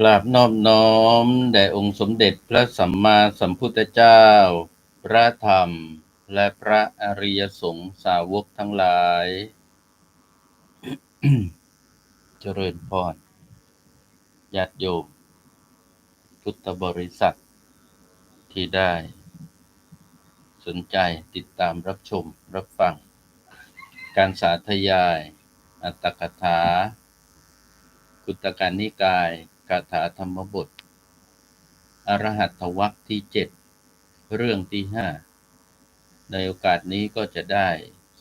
กราบนอบน้อมแด่องค์สมเด็จพระสัมมาสัมพุทธเจ้า พระธรรม และพระอริยสงฆ์สาวกทั้งหลาย เจริญพรญาติโยมพุทธบริษัท ที่ได้ สนใจติดตามรับชมรับฟัง การสาธยาย อัตถกถา กุตการนิกาย คาถาธรรมบท อรหัตวรรคที่เจ็ด เรื่องที่ห้า ในโอกาสนี้ก็จะได้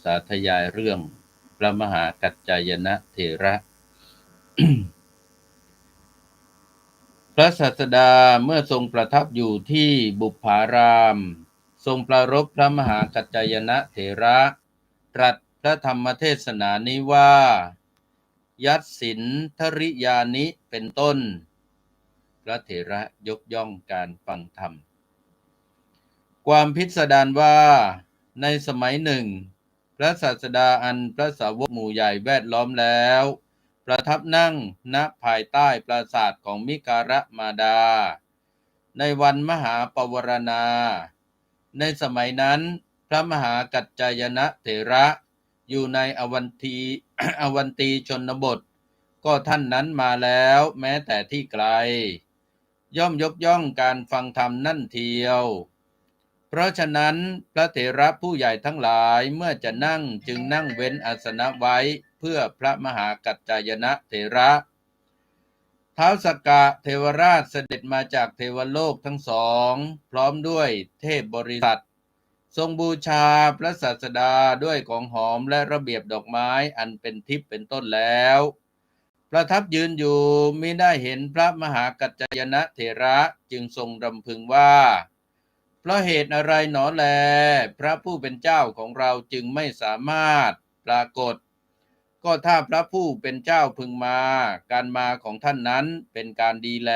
สาธยายเรื่องพระมหากัจจายนะเถระ พระศาสดาเมื่อทรงประทับอยู่ที่บุพาราม ทรงประรบพระมหากัจจายนะเถระ ตรัสพระธรรมเทศนานี้ว่า ยัตสินทริยานิเป็นต้น พระเถระยกย่องการฟังธรรม ความพิสดารว่า ในสมัยหนึ่ง พระศาสดาอันพระสาวกหมู่ใหญ่แวดล้อมแล้ว ประทับนั่งณภายใต้ปราสาทของมิการะมาดา ในวันมหาปวารณา ในสมัยนั้น พระมหากัจจายนะเถระ อยู่ในอวันตีอวันตีชนบท ก็ท่านนั้นมาแล้วแม้แต่ที่ไกล ย่อมยกย่องการฟังธรรมนั่นเทียว เพราะฉะนั้นพระเถระผู้ใหญ่ทั้งหลายเมื่อจะนั่งจึงนั่งเว้นอาสนะไว้เพื่อพระมหากัจจายนะเถระท้าวสกกะเทวราชเสด็จมาจากเทวโลกทั้งสอง พร้อมด้วยเทพบริษัท ทรงบูชาพระศาสดาด้วยของหอมและระเบียบดอกไม้อันเป็นทิพย์เป็นต้นแล้ว ประทับยืนอยู่มิได้เห็นพระมหากัจจยนะเถระจึงทรงรำพึงว่าเพราะเหตุอะไรหนอแล พระผู้เป็นเจ้าของเราจึงไม่สามารถปรากฏ ก็ถ้าพระผู้เป็นเจ้าพึงมา การมาของท่านนั้นเป็นการดีแล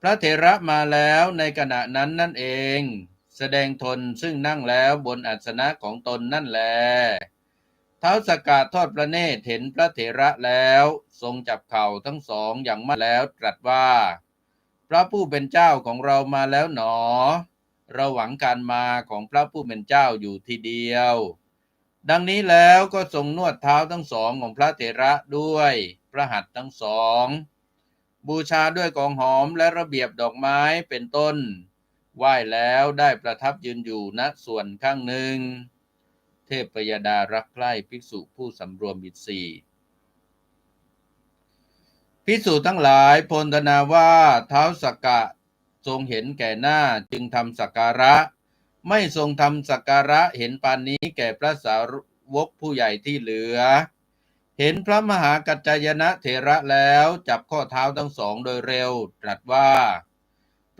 พระเถระมาแล้วในขณะนั้นนั่นเอง แสดงทนซึ่งนั่งแล้วบนอัสนะของตนนั่นแล เท้าสกกาทอดพระเนตรเห็นพระเถระแล้ว ทรงจับเข่าทั้งสองอย่างมั่นแล้วตรัสว่า พระผู้เป็นเจ้าของเรามาแล้วหนอ เราหวังการมาของพระผู้เป็นเจ้าอยู่ทีเดียว ดังนี้แล้วก็ทรงนวดเท้าทั้งสองของพระเถระด้วยพระหัตถ์ทั้งสอง บูชาด้วยกองหอมและระเบียบดอกไม้เป็นต้น ไหว้แล้วได้ประทับยืนอยู่ณส่วนข้างหนึ่ง เทพยดารักใคร่ภิกษุผู้สำรวมอินทรีย์ภิกษุทั้งหลายพลธนาว่าเท้าสกกะทรงเห็นแก่หน้าจึงทำสักการะ ไม่ทรงทำสักการะเห็นปานนี้แก่พระสาวกผู้ใหญ่ที่เหลือ เห็นพระมหากัจจายนะเถระแล้วจับข้อเท้าทั้งสองโดยเร็ว ตรัสว่า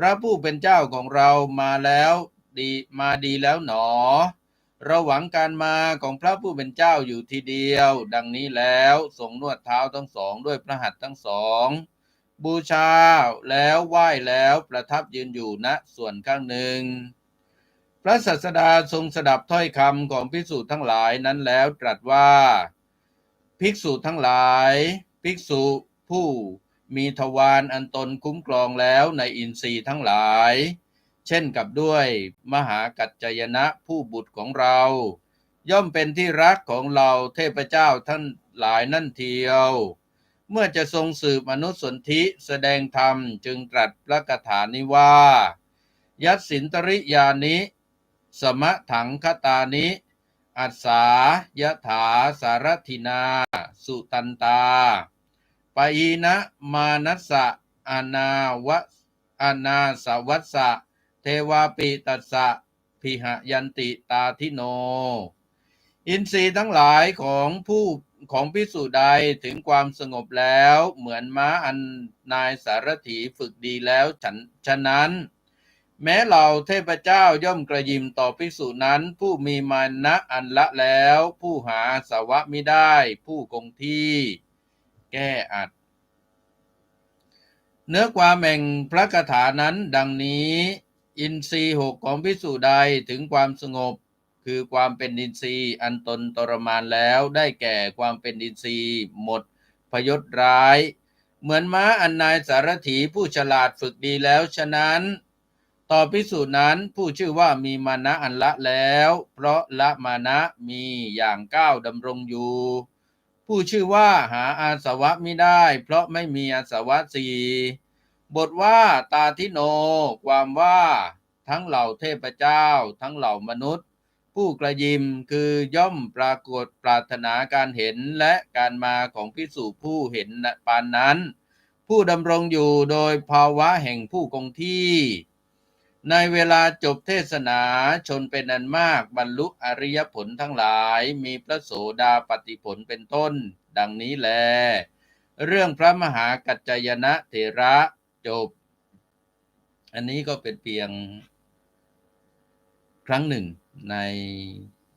พระผู้เป็นเจ้าของเรามาแล้วดีมาดีแล้วหนอ เราหวังการมาของพระผู้เป็นเจ้าอยู่ทีเดียว ดังนี้แล้วทรงนวดเท้าทั้งสองด้วยพระหัตถ์ทั้งสองบูชาแล้วไหว้แล้วประทับยืนอยู่ณส่วนข้างหนึ่ง พระศาสดาทรงสดับถ้อยคำของภิกษุทั้งหลายนั้นแล้วตรัสว่า ภิกษุทั้งหลาย ภิกษุผู้ มีทวารอันตนคุ้มครองแล้วในอินทรีย์ทั้งหลาย เช่นกับด้วยมหากัจจายนะผู้บุตรของเรา ย่อมเป็นที่รักของเราเทพเจ้าท่านหลายนั่นเทียว เมื่อจะทรงสืบอนุสนธิแสดงธรรมจึงตรัสพระคาถานี้ว่า ยัตสินตริยานิ สมะถังคตานิ อัสสายถาสารทินา สุตันตา ปอีนะมานัสสะอนาวะอนาสวัสสะ เทวาปิตัสสะพิหยันติตาทิโน อินทรีย์ทั้งหลายของผู้ของพิสุใดถึงความสงบแล้ว เหมือนม้าอันนายสารถีฝึกดีแล้วฉันฉะนั้น แม้เหล่าเทพเจ้าย่อมกระยิมต่อภิกษุนั้น ผู้มีมานะอันละแล้ว ผู้หาสาวะมิได้ ผู้คงที่ แก้อัด เนื้อความแห่งพระคาถานั้นดังนี้ อินทรีหกของภิกษุใดถึงความสงบ คือความเป็นอินทรีย์อันตนทรมานแล้วได้แก่ความเป็นอินทรีย์หมดพยศร้าย เหมือนม้าอันนายสารถีผู้ฉลาดฝึกดีแล้วฉะนั้น ต่อพิสูจน์นั้นผู้ชื่อว่ามีมานะอันละแล้ว เพราะละมานะมีอย่างก้าวดำรงอยู่ ผู้ชื่อว่าหาอาสวะไม่ได้ เพราะไม่มีอาสวะสี่บทว่าตาทิโน ความว่าทั้งเหล่าเทพเจ้า ทั้งเหล่ามนุษย์ ผู้กระยิมคือย่อมปรากฏปรารถนาการเห็นและการมาของพิสูจผู้เห็นปานนั้น ผู้ดำรงอยู่โดยภาวะแห่งผู้คงที่ ในเวลาจบเทศนาชนเป็นอันมากบรรลุอริยผลทั้งหลายมีพระโสดาปฏิผลเป็นต้น ดังนี้แล เรื่องพระมหากัจจายนะเถระจบ อันนี้ก็เป็นเพียงครั้งหนึ่งใน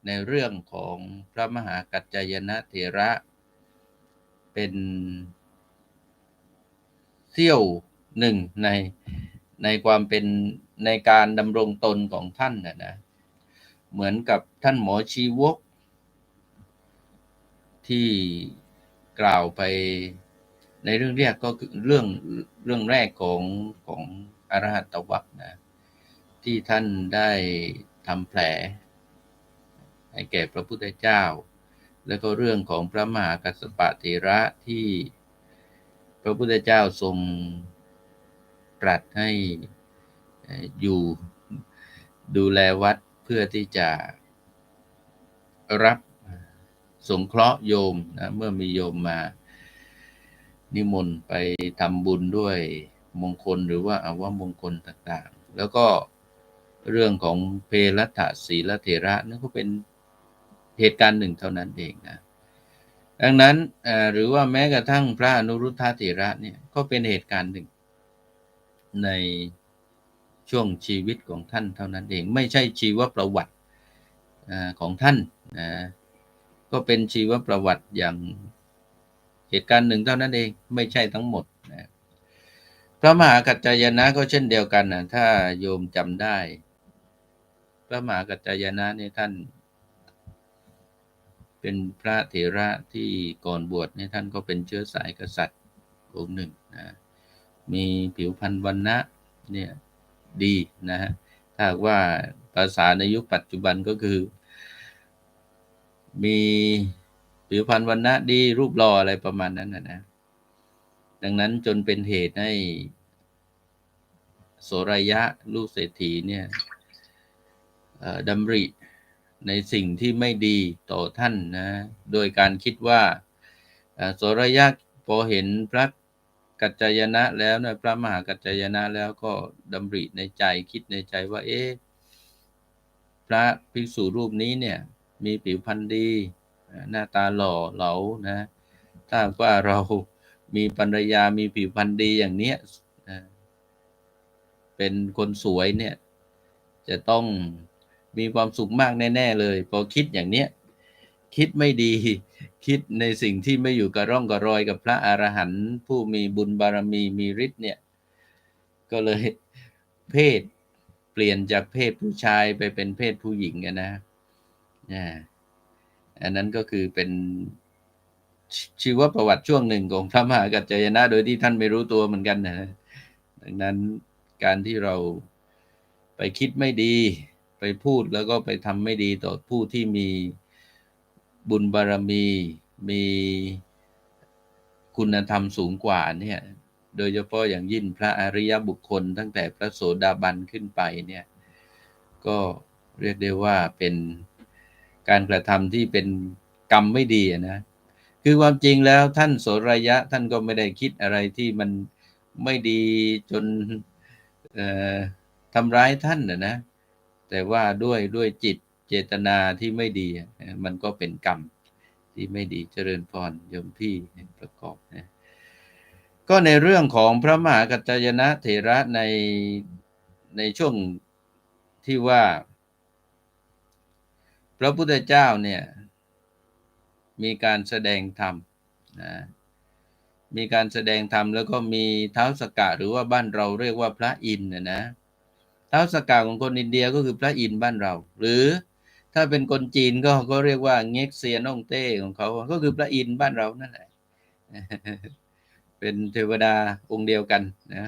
ในเรื่องของพระมหากัจจายนะเถระเป็นเสี้ยวหนึ่งใน ในความเป็นในการดำรงตนของท่านนะนะเหมือนกับท่านหมอชีวก ที่กล่าวไปในเรื่องแรกก็คือเรื่องเรื่องแรกของของอรหัตตวักนะที่ท่านได้ทำแผล ให้แก่พระพุทธเจ้า แล้วก็เรื่องของพระมหากัสสปะเถระที่พระพุทธเจ้าทรง ตรัสให้อยู่ดูแลวัดเพื่อที่จะรับสงเคราะห์โยมนะเมื่อมีโยมมา นิมนต์ไปทำบุญด้วยมงคลหรือว่าอาวมงคลต่างๆ แล้วก็เรื่องของเพรัตศีลเถระนั่นก็เป็นเหตุการณ์หนึ่งเท่านั้นเองนะดังนั้นหรือว่าแม้กระทั่งพระอนุรุทธเถระเนี่ยก็เป็นเหตุการณ์หนึ่ง ในช่วงชีวิตของท่านเท่านั้นเอง ไม่ใช่ชีวประวัติของท่านนะก็เป็นชีวประวัติอย่างเหตุการณ์หนึ่งเท่านั้นเองไม่ใช่ทั้งหมดนะพระมหากัจจายนะก็เช่นเดียวกันนะถ้าโยมจำได้ พระมหากัจจายนะนี่ท่าน เป็นพระเถระที่ก่อนบวชนี่ท่านก็เป็นเชื้อสายกษัตริย์องค์หนึ่งนะ มีผิวพรรณวันนะเนี่ยดีนะฮะถ้าว่าภาษาในยุคปัจจุบันก็คือ มีผิวพรรณวันนะดีรูปหล่ออะไรประมาณนั้นนะนะดังนั้นจนเป็นเหตุให้โสรยะลูกเศรษฐีเนี่ยดำริในสิ่งที่ไม่ดีต่อท่านนะ โดยการคิดว่าโสรยะพอเห็นพระ กัจจายนะแล้วนะพระมหากัจจายนะแล้วก็ดำริในใจคิดในใจว่าเอ๊ะพระภิกษุรูปนี้เนี่ย มีผิวพรรณดี หน้าตาหล่อเหลานะถ้าว่าเรามีภรรยามีผิวพรรณดีอย่างเนี้ยเป็นคนสวยเนี่ย จะต้องมีความสุขมากแน่ ๆ เลย พอคิดอย่างเนี้ยคิดไม่ดี คิดในสิ่งที่ไม่อยู่กับร่องกับรอยกับพระอรหันต์ผู้มีบุญบารมีมีฤทธิ์เนี่ย ก็เลยเพศเปลี่ยนจากเพศผู้ชายไปเป็นเพศผู้หญิงนะนะอันนั้นก็คือเป็นชีวประวัติช่วงหนึ่งของพระมหากัจจายนะ โดยที่ท่านไม่รู้ตัวเหมือนกันนะดังนั้นการที่เราไปคิดไม่ดี ไปพูดแล้วก็ไปทำไม่ดีต่อผู้ที่มี บุญบารมี มีคุณธรรมสูงกว่าเนี่ย โดยเฉพาะอย่างยิ่งพระอริยบุคคล ตั้งแต่พระโสดาบันขึ้นไปเนี่ย ก็เรียกได้ว่าเป็นการกระทำที่เป็นกรรมไม่ดีนะ คือความจริงแล้วท่านโสรยะท่านก็ไม่ได้คิดอะไรที่มันไม่ดีจนทำร้ายท่านนะนะ แต่ว่าด้วยด้วยจิต เจตนาที่ไม่ดีมันก็เป็นกรรมที่ไม่ดีเจริญพรยมพี่ประกอบนะก็ในเรื่องของพระมหากัจจยนะเถระในในช่วงที่ว่า พระพุทธเจ้าเนี่ยมีการแสดงธรรมนะมีการแสดงธรรมแล้วก็มีเท้าสกกะหรือว่าบ้านเราเรียกว่าพระอินนะนะเท้าสกกะของคนอินเดียก็คือพระอินบ้านเรา หรือ ถ้าเป็นคนจีนก็ก็เรียกว่าเง็กเซียนองเต้ของเขา ก็คือพระอินทร์บ้านเรานั่นแหละ เป็นเทวดาองค์เดียวกันนะ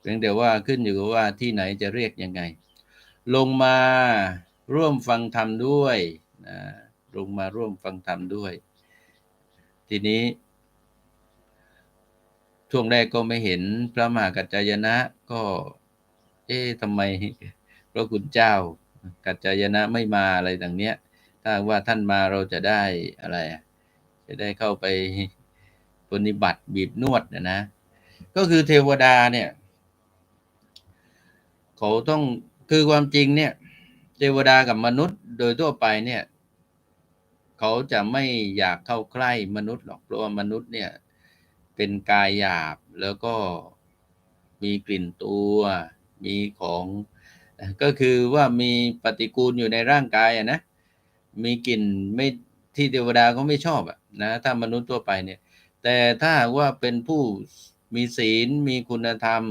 เพียงแต่ว่าขึ้นอยู่กับว่าที่ไหนจะเรียกยังไง ลงมาร่วมฟังธรรมด้วยนะลงมาร่วมฟังธรรมด้วย ทีนี้ ช่วงแรกก็ไม่เห็นพระมหากัจจายนะ ก็ เอ๊ะทำไมพระคุณเจ้า กัจจายนะไม่มาอะไรต่างเนี้ย ถ้าว่าท่านมาเราจะได้อะไร จะได้เข้าไปปฏิบัติบีบนวดนะนะ ก็คือเทวดาเนี่ยเขาต้องคือความจริงเนี่ย เทวดากับมนุษย์โดยทั่วไปเนี่ยเขาจะไม่อยากเข้าใกล้มนุษย์หรอกเพราะว่ามนุษย์เนี่ยเป็นกายหยาบแล้วก็มีกลิ่นตัว มีของ ก็คือว่ามีปฏิกูลอยู่ในร่างกายอะนะมีกลิ่นไม่ที่เทวดาก็ไม่ชอบอะนะถ้ามนุษย์ทั่วไปเนี่ย แต่ถ้าหากว่าเป็นผู้มีศีลมีคุณธรรม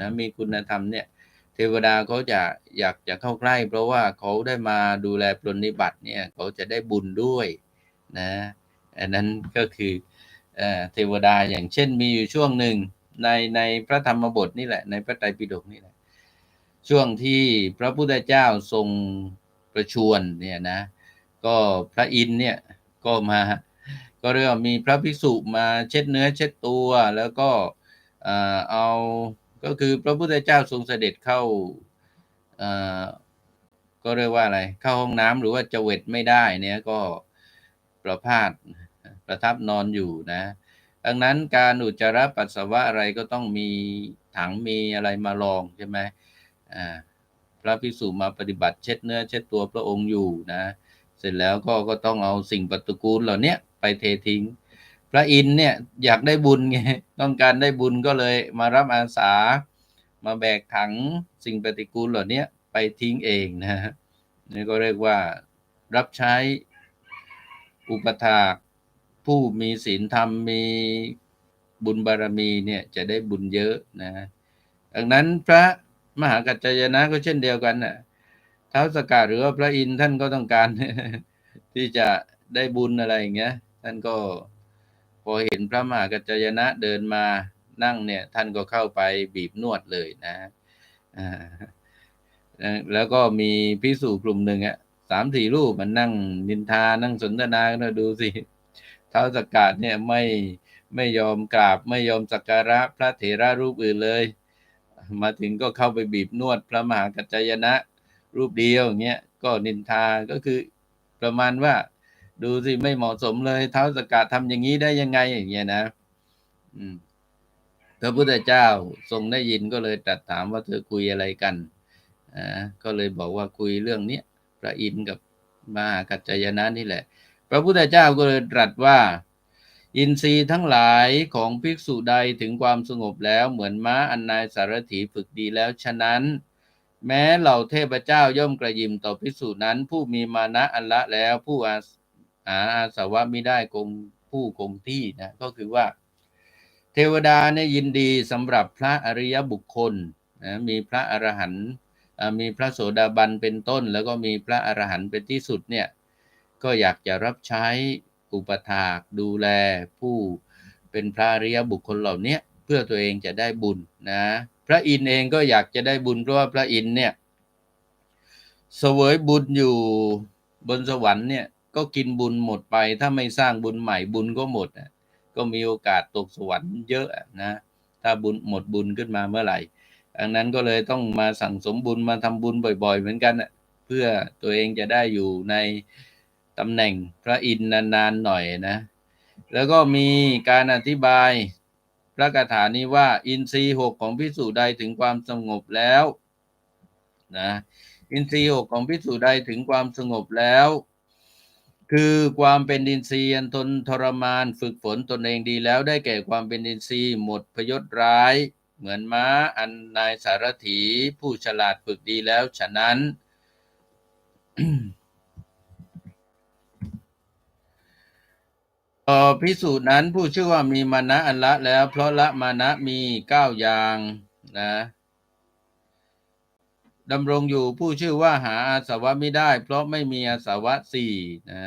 นะมีคุณธรรมเนี่ยเทวดาเขาจะอยากจะเข้าใกล้ เพราะว่าเขาได้มาดูแลปรนนิบัติเนี่ยเขาจะได้บุญด้วยนะอันนั้นก็คือเอ่อเทวดาอย่างเช่นมีอยู่ช่วงหนึ่งในในพระธรรมบทนี่แหละในพระไตรปิฎกนี่แหละ ช่วงที่พระพุทธเจ้าทรงประชวรเนี่ยนะ ก็พระอินเนี่ยก็มา ก็เรียกว่ามีพระภิกษุมาเช็ดเนื้อเช็ดตัวแล้วก็เอาก็คือพระพุทธเจ้าทรงเสด็จเข้าก็เรียกว่าอะไร เข้าห้องน้ำหรือว่าจะเวทไม่ได้เนี่ยก็ประพาสประทับนอนอยู่นะ ดังนั้นการอุจจาระปัสสาวะอะไรก็ต้องมีถังมีอะไรมาลองใช่ไหม พระภิกษุมาปฏิบัติเช็ดเนื้อเช็ดตัวพระองค์อยู่นะ เสร็จแล้วก็ก็ต้องเอาสิ่งปฏิกูลเหล่านี้ไปเททิ้ง พระอินเนี่ยอยากได้บุญไงต้องการได้บุญก็เลยมารับอาสา มาแบกถังสิ่งปฏิกูลเหล่านี้ไปทิ้งเองนะฮะนี่ก็เรียกว่ารับใช้อุปถากผู้มีศีลธรรมมีบุญบารมีเนี่ยจะได้บุญเยอะนะดังนั้นพระ มหากัจจายนะก็เช่นเดียวกันน่ะท้าวสกัดหรือว่าพระอินทร์ท่านก็ต้องการที่จะได้บุญอะไรอย่างเงี้ย ท่านก็พอเห็นพระมหากัจจายนะเดินมานั่งเนี่ย ท่านก็เข้าไปบีบนวดเลยนะอ่าแล้วก็มีพิสูจกลุ่มหนึ่งอะสามสี่รูปมันนั่งนินทานั่งสนทนากันดูสิเท้าสกกัดเนี่ยไม่ไม่ยอมกราบไม่ยอมสักการะพระเถระรูปอื่นเลย มาถึงก็เข้าไปบีบนวดพระมหากัจจายนะ รูปเดียวอย่างเงี้ยก็นินทาก็คือประมาณว่า ดูสิไม่เหมาะสมเลยเท้าสกัดทำอย่างนี้ได้ยังไงอย่างเงี้ยนะ อืมพระพุทธเจ้าทรงได้ยินก็เลยตรัสถามว่าเธอคุยอะไรกันอ่าก็เลยบอกว่าคุยเรื่องเนี้ยพระอินทร์กับมหากัจจายนะนี่แหละ พระพุทธเจ้าก็เลยตรัสว่า อินทรีย์ทั้งหลายของภิกษุใดถึงความสงบแล้วเหมือนม้าอันนายสารถีฝึกดีแล้วฉะนั้น แม้เหล่าเทพเจ้าย่อมกระยิมต่อภิกษุนั้น ผู้มีมานะอันละแล้วผู้อาหาอาสวะไม่ได้คงผู้คงที่นะก็คือว่า เทวดาเนี่ยยินดีสำหรับพระอริยบุคคลนะมีพระอรหันต์มีพระโสดาบันเป็นต้น แล้วก็มีพระอรหันต์เป็นที่สุดเนี่ยก็อยากจะรับใช้ อุปถากดูแลผู้เป็นพระอริยบุคคลเหล่านี้เพื่อตัวเองจะได้บุญนะพระอินทร์เองก็อยากจะได้บุญเพราะว่าพระอินทร์เนี่ยเสวยบุญอยู่บนสวรรค์เนี่ยก็กินบุญหมดไปถ้าไม่สร้างบุญใหม่บุญก็หมดก็มีโอกาสตกสวรรค์เยอะนะถ้าบุญหมดบุญขึ้นมาเมื่อไหร่ดังนั้นก็เลยต้องมาสั่งสมบุญมาทำบุญบ่อย ๆ เหมือนกันเพื่อตัวเองจะได้อยู่ใน ตำแหน่งพระอินทร์นานๆหน่อยนะ แล้วก็มีการอธิบายพระคาถานี้ว่า อินทรีหกของพิสูจใดถึงความสงบแล้วนะอินทรีหกของพิสูจใดถึงความสงบแล้ว คือความเป็นอินทรีย์ทนทรมานฝึกฝนตนเองดีแล้วได้แก่ความเป็นอินทรีย์หมดพยศร้าย เหมือนม้าอันนายสารถีผู้ฉลาดฝึกดีแล้ว ฉะนั้น ต่อพิสูจน์นั้นผู้ชื่อว่ามีมานะอันละแล้ว เพราะละมานะมีเก้าอย่างนะดำรงอยู่ผู้ชื่อว่าหาอาสวะไม่ได้ เพราะไม่มีอาสวะสี่นะ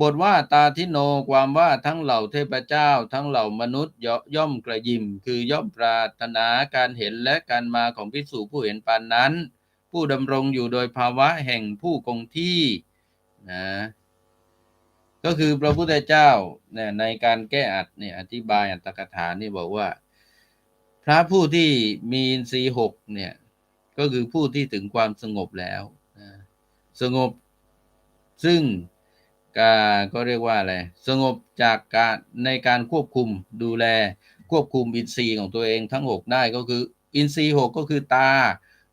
บทว่าตาทิโนความว่าทั้งเหล่าเทพเจ้า ทั้งเหล่ามนุษย์ย่อมกระยิม คือย่อมปรารถนาการเห็นและการมาของพิสูจผู้เห็นปานนั้น ผู้ดำรงอยู่โดยภาวะแห่งผู้คงที่นะ ก็คือพระพุทธเจ้าเนี่ยในการแก้อัดเนี่ยอธิบายอัตถกถานี่บอกว่า พระผู้ที่มีอินทรีย์หกเนี่ยก็คือผู้ที่ถึงความสงบแล้วสงบซึ่งกาก็เรียกว่าอะไรสงบจากการในการควบคุมดูแลควบคุมอินทรีย์ของตัวเองทั้งหกได้ก็คืออินทรีย์หกก็คือตา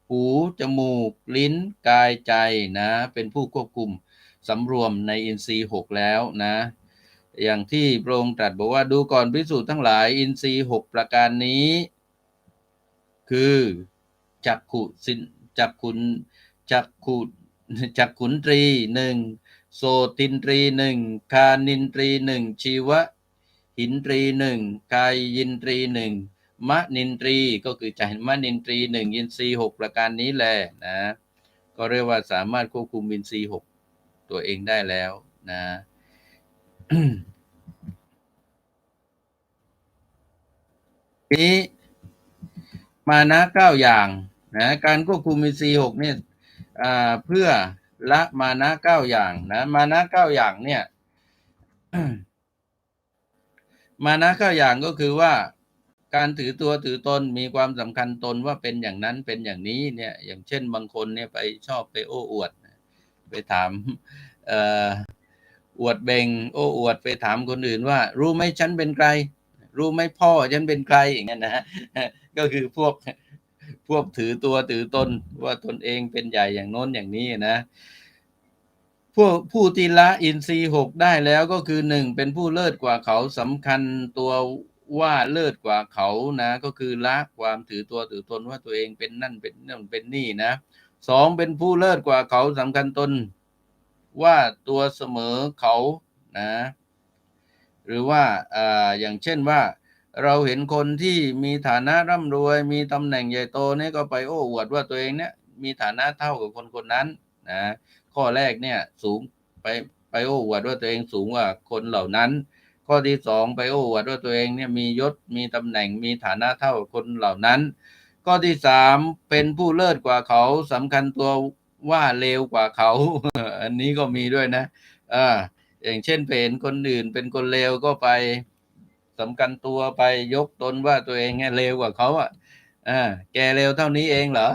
หู จมูก ลิ้น กายใจนะ เป็นผู้ควบคุม สำรวมในอินทรีย์หกแล้วนะ อย่างที่พระองค์ตรัสบอกว่าดูก่อนพิสูจน์ทั้งหลาย อินทรีย์หกประการนี้ คือจักขุสินจักขุนจักขุจักขุนตรีหนึ่งโสตินตรีหนึ่งคานินตรีหนึ่งชีวะ หินตรีหนึ่งกายยินตรีหนึ่งมะนินตรีก็คือใจมะนินตรีหนึ่งอินทรีหกประการนี้แหละนะ ก็เรียกว่าสามารถควบคุมอินทรีหก ตัวเองได้แล้วนะนี้มานะเก้าอย่างนะการควบคุมอินทรีย์หกเนี่ยเพื่อละมานะเก้าอย่างนะมานะเก้าอย่างเนี่ยมานะเก้าอย่างก็คือว่าการถือตัวถือตนมีความสำคัญตนว่าเป็นอย่างนั้นเป็นอย่างนี้เนี่ย อย่างเช่นบางคนเนี่ยไปชอบไปโอ้อวด ไปถามเอ่อวดเบงโอ้อวดไปถามคนอื่นว่า รู้ไหมฉันเป็นใคร รู้ไหมพ่อฉันเป็นใครอย่างนั้นนะฮะก็คือพวกพวกถือตัวถือตนว่าตนเองเป็นใหญ่อย่างโน้นอย่างนี้นะพวกผู้ที่ละอินทรีหกได้แล้วก็คือหนึ่งเป็นผู้เลิศกว่าเขาสำคัญตัวว่าเลิศกว่าเขานะ ก็คือละความถือตัวถือตนว่าตัวเองเป็นนั่นเป็นนั่นเป็นนี่นะ สองเป็นผู้เลิศกว่าเขาสำคัญตน ว่าตัวเสมอเขานะ หรือว่าออย่างเช่นว่าเราเห็นคนที่มีฐานะร่ำรวย มีตำแหน่งใหญ่โตนี่ก็ไปโอ้อวดว่าตัวเองเนี่ยมีฐานะเท่ากับคนคนนั้นนะข้อแรกเนี่ยสูงไปไปโอ้อวดว่าตัวเองสูงกว่าคนเหล่านั้น ข้อที่สองไปโอ้อวดว่าตัวเองเนี่ยมียศมีตำแหน่งมีฐานะเท่ากับคนเหล่านั้น ข้อที่สามเป็นผู้เลิศกว่าเขาสำคัญตัวว่าเลวกว่าเขา อันนี้ก็มีด้วยนะอ่าอย่างเช่นเห็นคนอื่นเป็นคนเลวก็ไปสำคัญตัวไปยกตนว่าตัวเองเนี่ยเลวกว่าเขาอะอ่าแกเลวเท่านี้เองเหรอ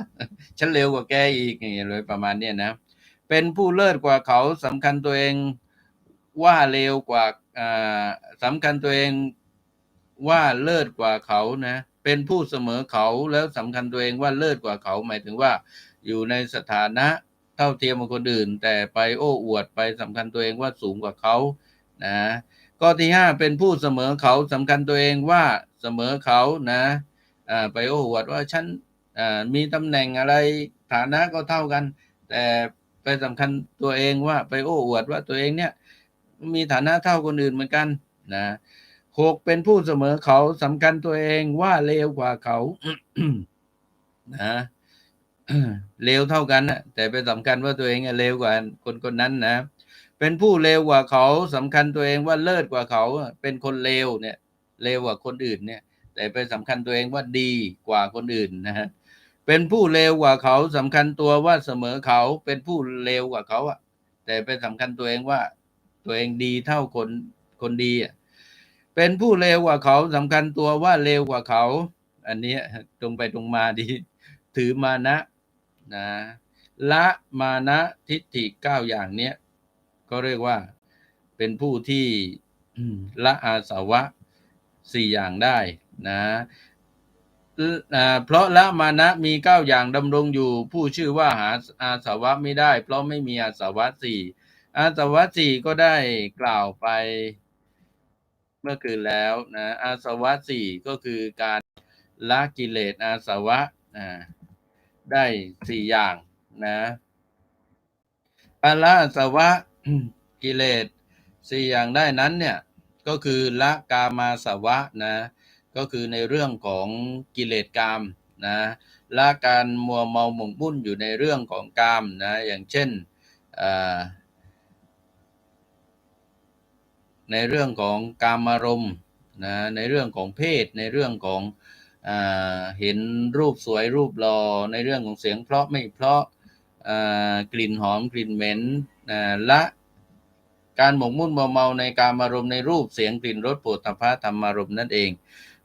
ฉันเลวกว่าแกอีกอย่างเงี้ยเลยประมาณเนี้ยนะ เป็นผู้เลิศกว่าเขาสำคัญตัวเองว่าเลวกว่าอ่าสำคัญตัวเองว่าเลิศกว่าเขานะ เป็นผู้เสมอเขาแล้วสำคัญตัวเองว่าเลิศกว่าเขา หมายถึงว่า อยู่ในสถานะเท่าเทียมกับคนอื่น แต่ไปโอ้อวดไปสำคัญตัวเองว่าสูงกว่าเขานะข้อที่ห้าเป็นผู้เสมอเขาสำคัญตัวเองว่าเสมอเขานะอ่าไปโอ้อวดว่าฉันมีตำแหน่งอะไรฐานะก็เท่ากัน แต่ไปสำคัญตัวเองว่าไปโอ้อวดว่าตัวเองเนี่ยมีฐานะเท่าคนอื่นเหมือนกันนะ หกเป็นผู้เสมอเขาสำคัญตัวเองว่าเลวกว่าเขานะเลวเท่ากันนะแต่ไปสำคัญว่าตัวเองเลวกว่าคนคนนั้นนะ เป็นผู้เลวกว่าเขาสำคัญตัวเองว่าเลิศกว่าเขา เป็นคนเลวเนี่ยเลวกว่าคนอื่นเนี่ย แต่ไปสำคัญตัวเองว่าดีกว่าคนอื่นนะฮะเป็นผู้เลวกว่าเขาสำคัญตัวว่าเสมอเขา เป็นผู้เลวกว่าเขาอะแต่ไปสำคัญตัวเองว่า ตัวเองดีเท่าคนคนดีอะ เป็นผู้เลวกว่าเขาสำคัญตัวว่าเลวกว่าเขา อันนี้ตรงไปตรงมาดี ถือมานะนะละมานะทิฏฐิเก้าอย่างเนี้ยก็เรียกว่าเป็นผู้ที่ละอาสวะสี่อย่างได้นะเพราะละมานะมีเก้าอย่างดำรงอยู่ ผู้ชื่อว่าหาอาสวะไม่ได้ เพราะไม่มีอาสวะสี่อาสวะสี่ก็ได้กล่าวไป มื่อคืนแล้วนะอาสวะสี่ก็คือการละกิเลสอาสวะได้สี่อย่างนะอาละสวะกิเลสสี่อย่างได้นั้นเนี่ยก็คือละกามาสวะนะก็คือในเรื่องของกิเลสกามนะละการมัวเมาหมกมุ่นอยู่ในเรื่องของกามนะอย่างเช่น ในเรื่องของกามารมณ์นะในเรื่องของเพศ ในเรื่องของอเห็นรูปสวยรูปหลอ่อในเรื่องของเสียงเพราะไม่เพราะกลิ่นหอมกลิ่นเหม็นละการหมกมุ่นมัวเมาในการมารมณ์ในรูปเสียงกลิ่นรสโผฏฐัพพะธรรมารมณ์นั่นเอง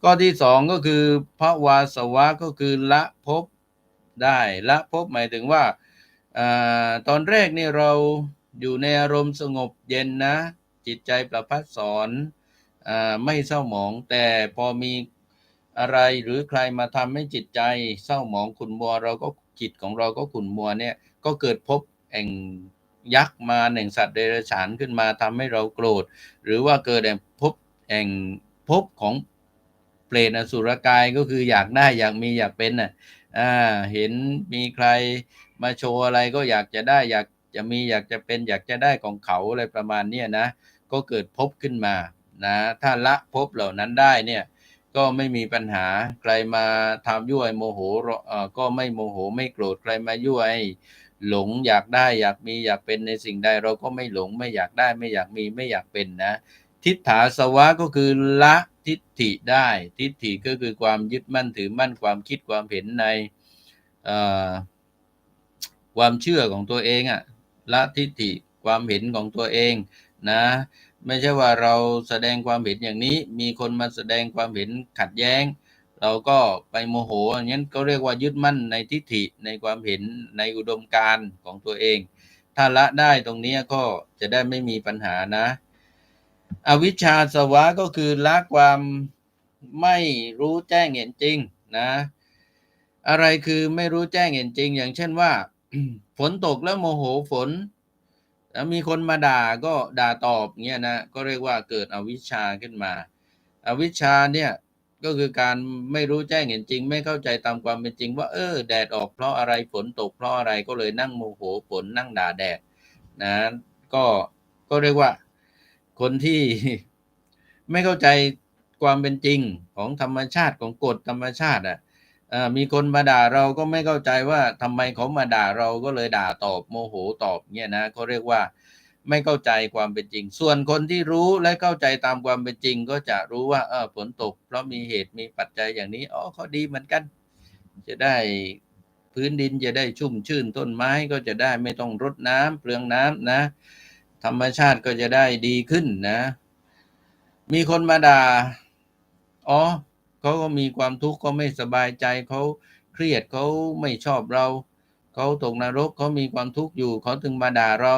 ข้อที่สองก็คือพระวาสวะก็คือละภพได้ละภพหมายถึงว่าอาตอนแรกนี่เราอยู่ในอารมณ์สงบเย็นนะ จิตใจประพัดสอนอไม่เศร้าหมอง แต่พอมีอะไรหรือใครมาทำให้จิตใจเศร้าหมองขุนมัว เราก็จิตของเราก็ขุนมัวเนี่ยก็เกิดภพแห่งยักษ์มาแห่งสัตว์เดรัจฉานขึ้นมาทำให้เราโกรธ หรือว่าเกิดแห่งภพแห่งภพของเปรตอสุรกายก็คืออยากได้อยากมีอยากเป็นน่ะอ่าเห็นมีใครมาโชว์อะไรก็อยากจะได้อยากจะมีอยากจะเป็นอยากจะได้ของเขาอะไรประมาณเนี้นะ ก็เกิดภพขึ้นมานะถ้าละภพเหล่านั้นได้เนี่ยก็ไม่มีปัญหาใครมาทำยั่วโมโหก็ไม่โมโหไม่โกรธใครมายั่วหลงอยากได้อยากมีอยากเป็นในสิ่งใดเราก็ไม่หลงไม่อยากได้ไม่อยากมีไม่อยากเป็นนะ ทิฏฐาสวะก็คือละทิฏฐิได้ ทิฏฐิก็คือความยึดมั่นถือมั่นความคิดความเห็นในความเชื่อของตัวเองอะละทิฏฐิความเห็นของตัวเอง นะ ไม่ใช่ว่าเราแสดงความเห็นอย่างนี้ มีคนมาแสดงความเห็นขัดแย้ง เราก็ไปโมโหอย่างนั้นก็เรียกว่ายึดมั่นในทิฏฐิในความเห็นในอุดมการณ์ของตัวเอง ถ้าละได้ตรงนี้ก็จะได้ไม่มีปัญหานะ อวิชชาสวะก็คือละความไม่รู้แจ้งเห็นจริงนะอะไรคือไม่รู้แจ้งเห็นจริง อย่างเช่นว่า ฝนตกแล้วโมโหฝน แล้วมีคนมาด่าก็ด่าตอบเงี้ยนะก็เรียกว่าเกิดอวิชชาขึ้นมา อวิชชาเนี่ยก็คือการไม่รู้แจ้งเห็นจริง ไม่เข้าใจตามความเป็นจริง ว่าเออแดดออกเพราะอะไรฝนตกเพราะอะไรก็เลยนั่งโมโหฝนนั่งด่าแดดนะก็ก็เรียกว่าคนที่ไม่เข้าใจความเป็นจริงของธรรมชาติของกฎธรรมชาติอะเอ่อ มีคนมาด่าเราก็ไม่เข้าใจว่าทำไมเขามาด่าเราก็เลยด่าตอบโมโหตอบเนี่ยนะเขาเรียกว่าไม่เข้าใจความเป็นจริง ส่วนคนที่รู้และเข้าใจตามความเป็นจริง ก็จะรู้ว่าเออฝนตก เพราะมีเหตุมีปัจจัยอย่างนี้อ๋อเขาดีเหมือนกัน จะได้พื้นดินจะได้ชุ่มชื่นต้นไม้ก็จะได้ไม่ต้องรดน้ำเปลืองน้ำนะ ธรรมชาติก็จะได้ดีขึ้นนะ มีคนมาด่าอ๋อ เขาก็มีความทุกข์เขาไม่สบายใจเขาเครียดเขาไม่ชอบเราเขาตกนรกเขามีความทุกข์อยู่เขาถึงมาด่าเรา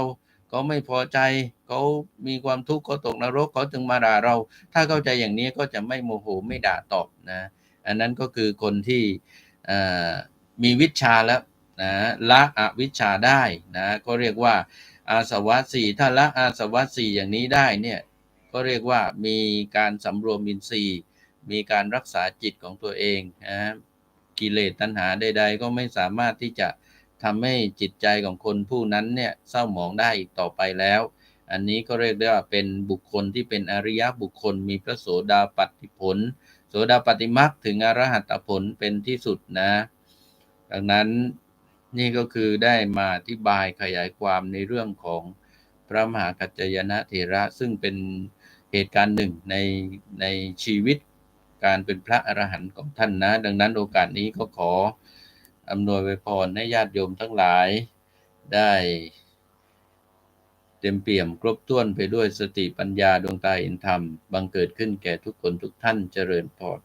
เขาไม่พอใจเขามีความทุกข์เขาตกนรกเขาถึงมาด่าเรา ถ้าเข้าใจอย่างนี้ก็จะไม่โมโหไม่ด่าตอบนะ อันนั้นก็คือคนที่มีวิชาแล้วนะละอวิชชาได้นะก็เรียกว่าอาสวะสี่ถ้าละอาสวะสี่อย่างนี้ได้เนี่ยก็เรียกว่ามีการสำรวมอินทรีย์ มีการรักษาจิตของตัวเองนะกิเลสตัณหาใด ๆ ก็ไม่สามารถที่จะทำให้จิตใจของคนผู้นั้นเนี่ยเศร้าหมองได้อีกต่อไปแล้ว อันนี้ก็เรียกได้ว่าเป็นบุคคลที่เป็นอริยบุคคล มีพระโสดาปัตติผล โสดาปฏิมักถึงอรหัตผลเป็นที่สุดนะ ดังนั้นนี่ก็คือได้มาอธิบายขยายความในเรื่องของพระมหากัจจยนะเถระซึ่งเป็นเหตุการณ์หนึ่งในในชีวิต การเป็นพระอรหันต์ของท่านนะ ดังนั้นโอกาสนี้ก็ขออำนวยไวพรให้ญาติโยมทั้งหลายได้เต็มเปี่ยมครบถ้วนไปด้วยสติปัญญาดวงตาเห็นธรรม บังเกิดขึ้นแก่ทุกคนทุกท่านเจริญพร